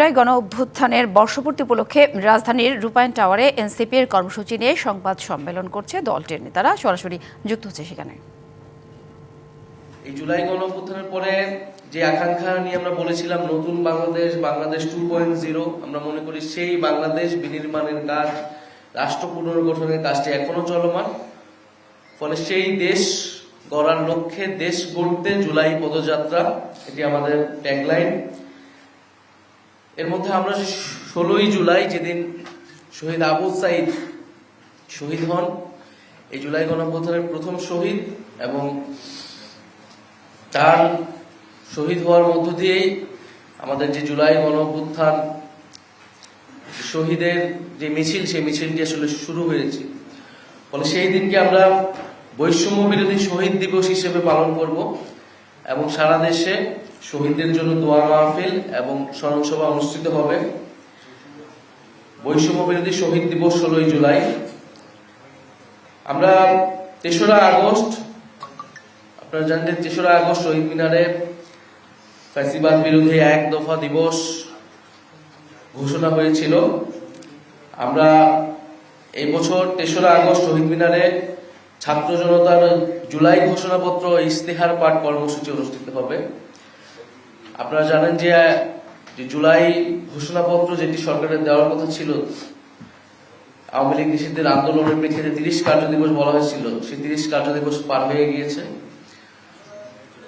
জুলাই গণ অভ্যুত্থানের বর্ষপূর্তি উপলক্ষে রাজধানীর রূপায়ণ টাওয়ারে এনসিপির কর্মসূচি নিয়ে সংবাদ সম্মেলন করছে দলটির নেতারা। সরাসরি যুক্ত হচ্ছে সেখানে। এই জুলাই গণ অভ্যুত্থানের পরে যে আকাঙ্ক্ষা নিয়ে আমরা বলেছিলাম, নতুন Bangladesh Bangladesh two point zero, আমরা মনে করি সেই বাংলাদেশ বিনির্মাণের কাজ, রাষ্ট্র পুনর্গঠনের কাজটি এখনও চলমান। ফলে সেই দেশ গড়ার লক্ষ্যে দেশ গড়তে জুলাই পদযাত্রা, এটি আমাদের ট্যাগলাইন এর মধ্যে আমরা ষোলোই জুলাই যেদিন শহীদ আবু সাইদ শহীদ হন, এই জুলাই গণঅভ্যুত্থানের প্রথম শহীদ এবং তার শহীদ হওয়ার মধ্য দিয়েই আমাদের যে জুলাই গণঅভ্যুত্থান, শহীদের যে মিছিল, সেই মিছিলটি আসলে শুরু হয়েছে। ফলে সেই দিনকে আমরা বৈষম্য বিরোধী শহীদ দিবস হিসেবে পালন করব এবং সারা দেশে শহীদদের জন্য দোয়া মাহফিল এবং স্মরণ সভা অনুষ্ঠিত হবে। বৈষম্য বিরোধী শহীদ দিবস ষোলোই জুলাই। আমরা তেসরা আগস্ট, আপনারা জানেন তেসরা আগস্ট শহীদ মিনারে ফ্যাসিবাদ বিরোধী এক দফা দিবস ঘোষণা হয়েছিল। আমরা এই বছর তেসরা আগস্ট শহীদ মিনারে ছাত্র জনতার জুলাই ঘোষণাপত্র ইস্তেহার পাঠ কর্মসূচি অনুষ্ঠিত হবে। আপনারা জানেন যে জুলাই ঘোষণাপত্র যেটি সরকারের দেওয়ার কথা ছিল, আওয়ামী লীগ নিষিদ্ধের আন্দোলনের প্রেক্ষিতে তিরিশ কার্য দিবস বলা হয়েছিল। সেই তিরিশ কার্য দিবস পার হয়ে গিয়েছে।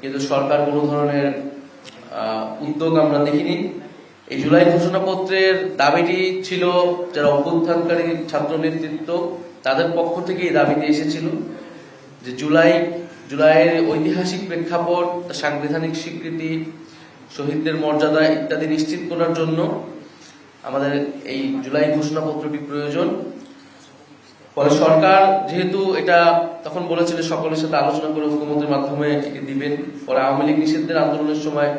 কিন্তু সরকার কোনো ধরনের উদ্যোগ আমরা দেখিনি। এই জুলাই ঘোষণাপত্রের দাবিটি ছিল যারা অভ্যুত্থানকারী ছাত্র নেতৃত্ব, তাদের পক্ষ থেকে এই দাবিটি এসেছিল যে জুলাই, জুলাইয়ের ঐতিহাসিক প্রেক্ষাপট, সাংবিধানিক স্বীকৃতি শহীদদের মর্যাদা ইত্যাদি নিশ্চিত করার জন্য আমাদের এই জুলাই ঘোষণাপত্রটি প্রয়োজন। ফলে সরকার যেহেতু এটা তখন বলেছিল সকলের সাথে আলোচনা করে হুকুমতের মাধ্যমে এটি দিবেন পরে আওয়ামী লীগ নিষিদ্ধের আন্দোলনের সময়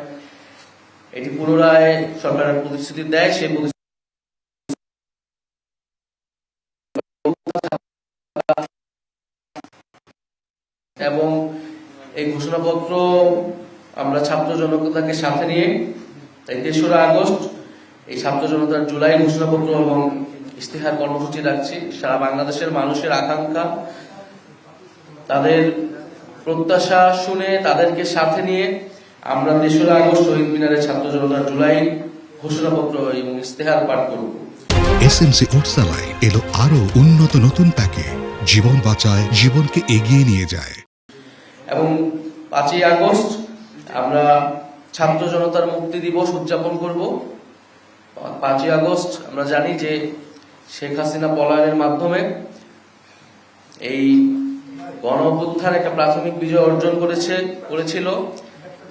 এটি পুনরায় সরকারের প্রতিশ্রুতি দেয়, সেই প্রতিশ্রুতি এবং এই ঘোষণাপত্র আমরা ছাত্র জনতাকে সাথে নিয়ে তাই তেসরা আগস্ট এই ছাত্র জনতার জুলাই ঘোষণাপত্র এবং ইস্তেহার কর্মসূচি রাখছি। সারা বাংলাদেশের মানুষের আকাঙ্ক্ষা তাদের প্রত্যাশা শুনে তাদেরকে সাথে নিয়ে আমরা তেসরা আগস্ট শহীদ মিনারে ছাত্র জনতার জুলাই ঘোষণাপত্র এবং ইস্তেহার পাঠ করব। এসএমসি ওটসালাই এলো আরও উন্নত নতুন প্যাকে জীবন বাঁচায় জীবনকে এগিয়ে নিয়ে যায়। এবং পাঁচই আগস্ট আমরা ছাত্র জনতার মুক্তি দিবস উদযাপন করব। পাঁচই আগস্ট, আমরা জানি যে শেখ হাসিনা পলায়নের মাধ্যমে এই গণ একটা প্রাথমিক বিজয় অর্জন করেছে, করেছিল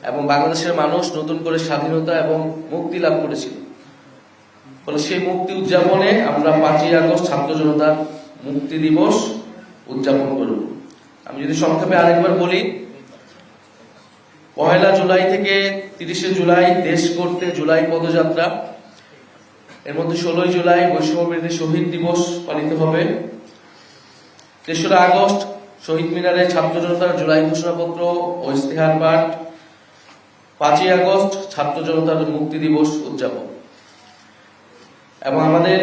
এবং বাংলাদেশের মানুষ নতুন করে স্বাধীনতা এবং মুক্তি লাভ করেছিল। ফলে সেই মুক্তি উদযাপনে আমরা পাঁচই আগস্ট ছাত্র জনতার মুক্তি দিবস উদযাপন করব। আমি যদি সংক্ষেপে আরেকবার বলি পয়লা জুলাই থেকে তিরিশে জুলাই দেশ করতে জুলাই পদযাত্রা। এর মধ্যে ষোলোই জুলাই বিরোধী শহীদ দিবস পালিত হবে। তেসরা আগস্ট শহীদ মিনারে ছাত্র জনতার জুলাই ঘোষণাপত্র ও ইস্তেহার পাঠ। পাঁচই আগস্ট ছাত্র জনতার মুক্তি দিবস উদযাপন। এবং আমাদের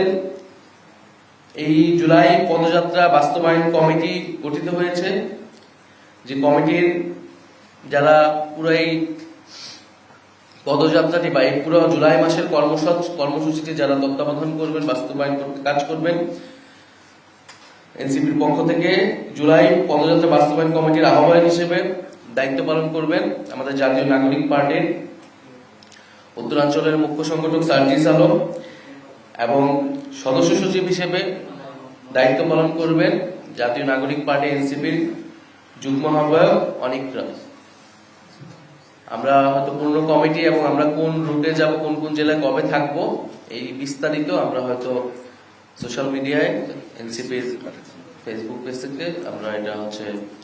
এই জুলাই পদযাত্রা বাস্তবায়ন কমিটি গঠিত হয়েছে। যে কমিটির যারা পুরো এই পদযাত্রাটি বা এই পুরো জুলাই মাসের কর্মসূচ কর্মসূচিটি যারা তত্ত্বাবধান করবেন, বাস্তবায়ন করতে কাজ করবেন, এনসিপির পক্ষ থেকে জুলাই পদযাত্রা বাস্তবায়ন কমিটির আহ্বায়ক হিসেবে দায়িত্ব পালন করবেন আমাদের জাতীয় নাগরিক পার্টির উত্তরাঞ্চলের মুখ্য সংগঠক সার্জিস আলম এবং সদস্য সচিব হিসেবে দায়িত্ব পালন করবেন জাতীয় নাগরিক পার্টি এনসিপির যুগ্ম আহ্বায়ক অনিক রায়। আমরা হয়তো পূর্ণ কমিটি এবং আমরা কোন রুটে যাব, কোন কোন জেলায় কবে থাকব, এই বিস্তারিত আমরা হয়তো সোশ্যাল মিডিয়ায় এনসিপির ফেসবুক পেজ থেকে আমরা এটা হচ্ছে